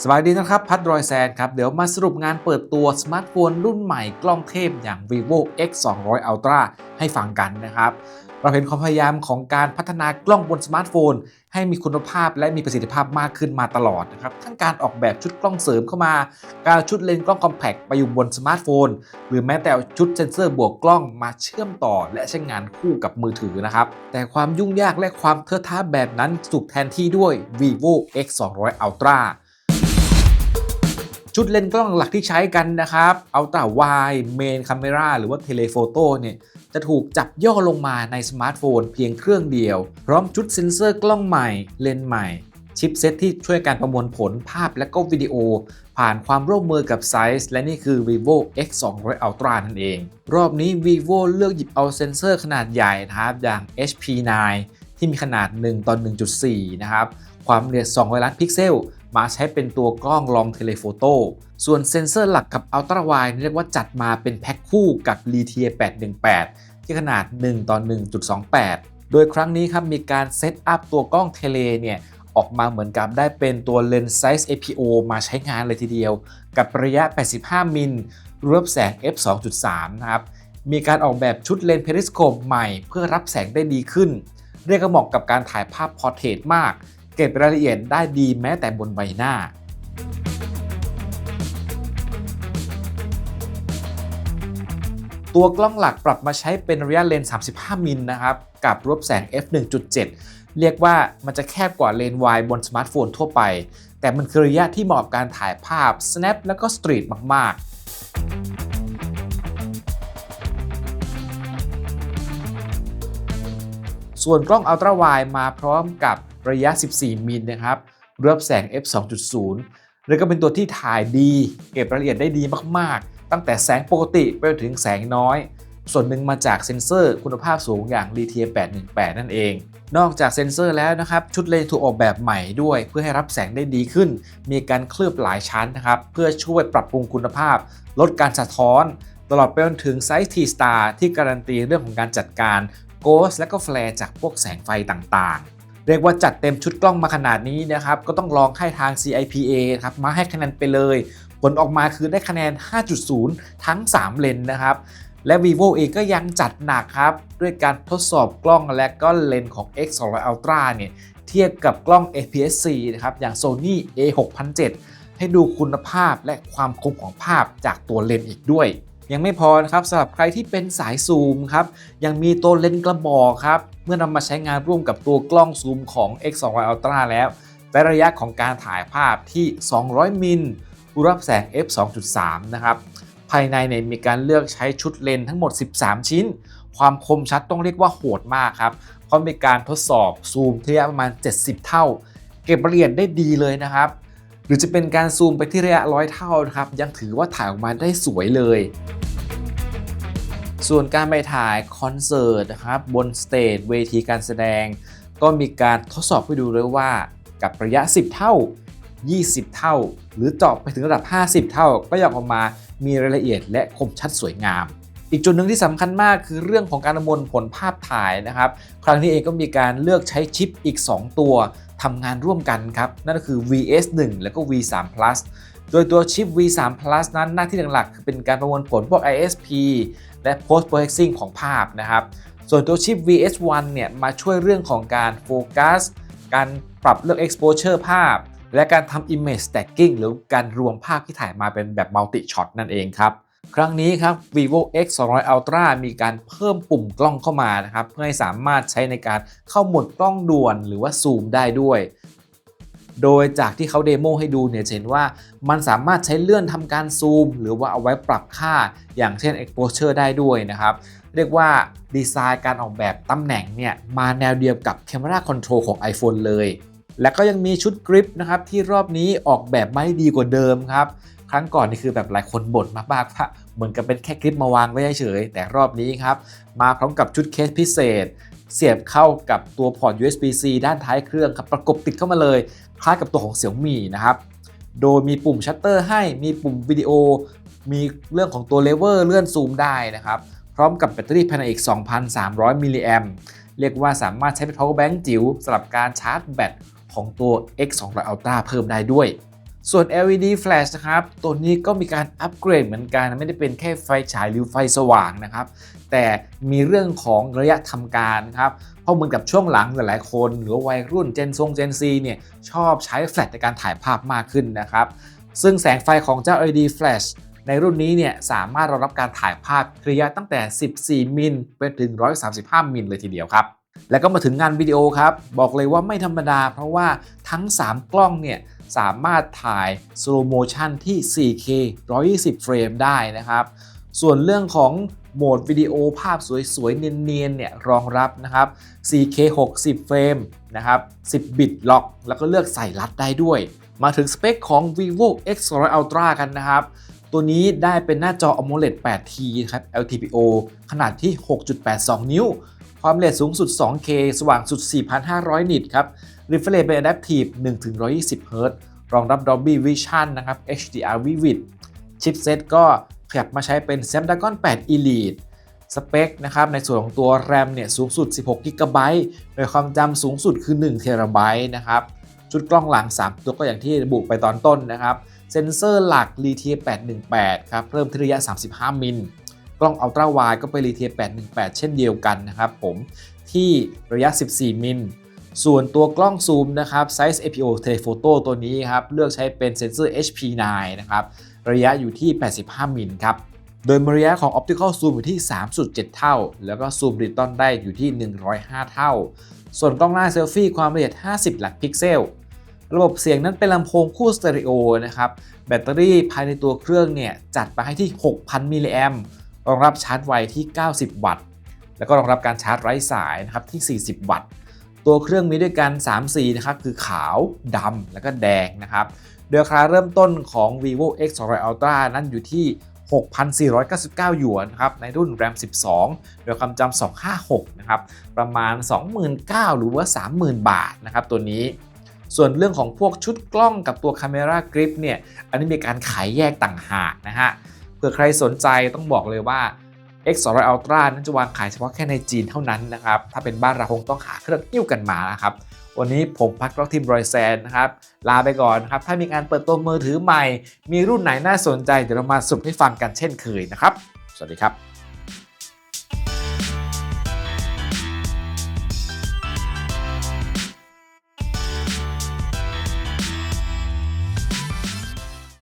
สวัสดีนะครับ พัดรอยแซนครับ เดี๋ยวมาสรุปงานเปิดตัวสมาร์ทโฟนรุ่นใหม่กล้องเทพอย่าง vivo x 2 0 0 ultra ให้ฟังกันนะครับ เราเห็นความพยายามของการพัฒนากล้องบนสมาร์ทโฟน ให้มีคุณภาพและมีประสิทธิภาพมากขึ้นมาตลอดนะครับ ทั้งการออกแบบชุดกล้องเสริมเข้ามา การชุดเลนส์กล้องคอมแพคไปอยู่บนสมาร์ทโฟน หรือแม้แต่ชุดเซ็นเซอร์บวกกล้องมาเชื่อมต่อ และใช้งานคู่กับมือถือนะครับ แต่ความยุ่งยากและความเทอะทะแบบนั้นถูกแทนที่ด้วย vivo x 2 0 0 ultra ชุดเลนส์กล้องหลักที่ใช้กันนะครับ Ultra Wide Main Camera หรือว่า Telephoto เนี่ยจะถูกจับย่อลงมาในสมาร์ทโฟนเพียงเครื่องเดียว พร้อมชุดเซ็นเซอร์กล้องใหม่เลนส์ใหม่ ชิปเซตที่ช่วยการประมวลผลภาพและก็วิดีโอ ผ่านความร่วมมือกับ Size และนี่คือ vivo x 2 0 0 ultra นั่นเอง รอบนี้ vivo เลือกหยิบเอาเซ็นเซอร์ขนาดใหญ่นะครับอย่าง HP9 ที่มีขนาด 1 ต่อ 1.4 นะครับ ความละเอียด200ล้านพิกเซล มาใช้เป็นตัวกล้องลองเทเลโฟโต้ส่วนเซ็นเซอร์หลักกับอัลตร้าไวด์เรียกว่าจัดมาเป็นแพ็คคู่กับ l i t i a 818 ที่ขนาด 1 ต่อ 1.28 โดยครั้งนี้ครับมีการเซตอัพตัวกล้องเทเลเนี่ยออกมาเหมือนกับได้เป็นตัวเลนส์ไซส์ APO มาใช้งานเลยทีเดียว กับระยะ 85 มิลรวบแสง f 2.3 นะครับ มีการออกแบบชุดเลนส์เพริสโคปใหม่เพื่อรับแสงได้ดีขึ้น เรียกว่าเหมาะกับการถ่ายภาพพอร์เทรตมาก เก็บรายละเอียดได้ดีแม้แต่บนใบหน้า ตัวกล้องหลักปรับมาใช้เป็นระยะเลนส์35 มิลนะครับ กับรวบแสง f 1.7 เรียกว่ามันจะแคบกว่าเลนส์วายบนสมาร์ทโฟนทั่วไป แต่มันคือระยะที่เหมาะกับการถ่ายภาพ snap แล้วก็สตรีทมากๆ ส่วนกล้อง Ultra Wide มาพร้อมกับระยะ 14 มิลนะครับรวบแสง f 2.0 แล้วก็เป็นตัวที่ถ่ายดีเก็บรายละเอียดได้ดีมากๆ ตั้งแต่แสงปกติไปจนถึงแสงน้อย ส่วนหนึ่งมาจากเซ็นเซอร์คุณภาพสูงอย่าง l i t i a 818 นั่นเอง นอกจากเซ็นเซอร์แล้วนะครับ ชุดเลนส์ถูกออกแบบใหม่ด้วย เพื่อให้รับแสงได้ดีขึ้น มีการเคลือบหลายชั้นนะครับ เพื่อช่วยปรับปรุงคุณภาพ ลดการสะท้อน ตลอดไปจนถึงไซส์ T-Star ที่การันตีเรื่องของการจัดการ โกสและก็แฟลร์จากพวกแสงไฟต่างๆ เรียกว่าจัดเต็มชุดกล้องมาขนาดนี้นะครับ ก็ต้องลองให้ทาง CIPA ครับมาให้คะแนนไปเลย ผลออกมาคือได้คะแนน 5.0 ทั้ง 3 เลนนะครับ และ vivo เองก็ยังจัดหนักครับ ด้วยการทดสอบกล้องและก็เลนของ x 2 0 0 ultra เนี่ยเทียบกับกล้อง APS-C นะครับอย่าง Sony A6007 ให้ดูคุณภาพและความคมของภาพจากตัวเลนส์อีกด้วย ยังไม่พอนะครับสำหรับใครที่เป็นสายซูมครับยังมีตัวเลนส์กระบอกครับเมื่อนำมาใช้งานร่วมกับตัวกล้องซูมของ X 2 0 0 Ultra แล้วแต่ระยะของการถ่ายภาพที่ 200 มิลรับแสง f 2.3 นะครับ ภายในเนี่ยมีการเลือกใช้ชุดเลนส์ทั้งหมด 13 ชิ้น ความคมชัดต้องเรียกว่าโหดมากครับ เพราะมีการทดสอบซูมที่ระยะประมาณ 70 เท่า เก็บรายละเอียดได้ดีเลยนะครับ รือจะเป็นการซูมไปที่ระยะร้อยเท่านะครับ ยังถือว่าถ่ายออกมาได้สวยเลย ส่วนการไปถ่ายคอนเสิร์ตนะครับบนสเตจเวทีการแสดง ก็มีการทดสอบให้ดูเลยว่า กับระยะ 10 เท่า 20 เท่า หรือเจาะไปถึงระดับ 50 เท่า ก็ยังออกมามีรายละเอียดและคมชัดสวยงาม อีกจุดหนึ่งที่สำคัญมากคือเรื่องของการประมวลผลภาพถ่ายนะครับ ครั้งนี้เองก็มีการเลือกใช้ชิปอีก 2 ตัวทำงานร่วมกันครับ นั่นก็คือ VS1 แล้วก็ V3 Plus โดยตัวชิป V3 Plus นั้นหน้าที่หลักๆคือเป็นการประมวลผลพวก ISP และ Post Processing ของภาพนะครับ ส่วนตัวชิป VS1 เนี่ยมาช่วยเรื่องของการโฟกัส การปรับเลือก exposure ภาพ และการทำ image stacking หรือการรวมภาพที่ถ่ายมาเป็นแบบ multi shot นั่นเองครับ ครั้งนี้ครับ vivo x 2 0 0 ultra มีการเพิ่มปุ่มกล้องเข้ามานะครับ เพื่อให้สามารถใช้ในการเข้าหมดกล้องด่วนหรือว่าซูมได้ด้วย โดยจากที่เขาเดโมให้ดูเนี่ยเห็นว่ามันสามารถใช้เลื่อนทำการซูม หรือว่าเอาไว้ปรับค่าอย่างเช่น exposure ได้ด้วยนะครับเรียกว่าดีไซน์การออกแบบตำแหน่งเนี่ยมาแนวเดียวกับ Camera Control ของ iPhone เลย และก็ยังมีชุดกริปนะครับที่รอบนี้ออกแบบไม่ดีกว่าเดิมครับ ครั้งก่อนนี่คือแบบหลายคนบ่นมากๆว่าเหมือนกับเป็นแค่คลิปมาวางไว้เฉยแต่รอบนี้ครับ มาพร้อมกับชุดเคสพิเศษ เสียบเข้ากับตัวพอร์ต USB-C ด้านท้ายเครื่องครับประกบติดเข้ามาเลยคล้ายกับตัวของ Xiaomi นะครับโดยมีปุ่มชัตเตอร์ให้มีปุ่มวิดีโอ มีเรื่องของตัวเลเวอร์เลื่อนซูมได้นะครับ พร้อมกับแบตเตอรี่ภายในอีก 2,300 มิลลิแอมเรียกว่าสามารถใช้เป็น power bank จิ๋วสำหรับการชาร์จแบตของตัว X 2 0 0 Ultra เพิ่มได้ด้วย ส่วน LED flash นะครับ ตัวนี้ก็มีการอัปเกรดเหมือนกัน ไม่ได้เป็นแค่ไฟฉายหรือไฟสว่างนะครับ แต่มีเรื่องของระยะทำการครับ เพราะเหมือนกับช่วงหลังหลายๆคน หรือวัยรุ่นเจนซงเจนซีเนี่ยชอบใช้แฟลชในการถ่ายภาพมากขึ้นนะครับ ซึ่งแสงไฟของเจ้า LED flash ในรุ่นนี้เนี่ยสามารถรองรับการถ่ายภาพระยะตั้งแต่ 14 มิลไปถึง 135 มิลเลยทีเดียวครับ แล้วก็มาถึงงานวิดีโอครับ บอกเลยว่าไม่ธรรมดา เพราะว่าทั้ง 3 กล้องเนี่ย สามารถถ่าย slow motion ที่ 4K 120 เฟรมได้นะครับ ส่วนเรื่องของโหมดวิดีโอภาพสวยๆ เนียนๆ เนี่ยรองรับนะครับ 4K 60 เฟรมนะครับ 10 บิตล็อก แล้วก็เลือกใส่รัดได้ด้วย มาถึงสเปคของ vivo X 1 0 0 Ultra กันนะครับ ตัวนี้ได้เป็นหน้าจอ AMOLED 8T ครับ LTPO ขนาดที่ 6.82 นิ้ว ความละเอียดสูงสุด 2K สว่างสุด 4,500 นิตครับ Refresh เป็น Adaptive 1-120 Hz รองรับ Dolby Vision นะครับ HDR Vivid ชิปเซตก็ขยับมาใช้เป็น Snapdragon 8 Elite สเปคนะครับในส่วนของตัว RAM เนี่ยสูงสุด 16 GB โดยความจำสูงสุดคือ 1 TB นะครับชุดกล้องหลัง 3 ตัวก็อย่างที่ระบุไปตอนต้นนะครับ เซนเซอร์หลัก l i t i 818 ครับเพิ่มที่ระยะ 35 มิล กล้องอัลตราไวด์ก็เป็น l i t i 818 เช่นเดียวกันนะครับผมที่ระยะ 14 มิล ส่วนตัวกล้องซูมนะครับไซส์ APO Telephoto ตัวนี้ครับเลือกใช้เป็นเซนเซอร์ HP9 นะครับระยะอยู่ที่ 85 มิลครับโดยระยะของ Optical Zoom อยู่ที่ 3.7 เท่า แล้วก็ซูมดิจิตอลได้อยู่ที่ 105 เท่า ส่วนกล้องหน้าเซลฟี่ความละเอียด 50 หลักพิกเซล ระบบเสียงนั้นเป็นลำโพงคู่สเตอริโอนะครับ แบตเตอรี่ภายในตัวเครื่องเนี่ย จัดไปให้ที่ 6,000 มิลลิแอมป์ รองรับชาร์จไวที่ 90 วัตต์ แล้วก็รองรับการชาร์จไร้สายนะครับที่ 40 วัตต์ ตัวเครื่องมีด้วยกัน 3 สีนะครับคือขาวดำแล้วก็แดงนะครับโดยราคาเริ่มต้นของ vivo x 2 0 0 ultra นั้นอยู่ที่ 6,499 หยวนครับในรุ่น RAM 12 โดยความจำ 256 นะครับ ประมาณ 29,000 หรือว่า 30,000 บาทนะครับตัวนี้ ส่วนเรื่องของพวกชุดกล้องกับตัว Camera Grip เนี่ย อันนี้มีการขายแยกต่างหากนะฮะ ผื่อใครสนใจต้องบอกเลยว่า X 2 0 0 Ultra นั้นจะวางขายเฉพาะแค่ในจีนเท่านั้นนะครับ ถ้าเป็นบ้านเราคงต้องหาเครื่องยิ้วกันมานะครับ วันนี้ผมพักร็อกทีมรอยแซนนะครับ ลาไปก่อนนะครับ ถ้ามีการเปิดตัวมือถือใหม่ มีรุ่นไหนน่าสนใจ เดี๋ยวเรามาสรุปให้ฟังกันเช่นเคยนะครับ สวัสดีครับ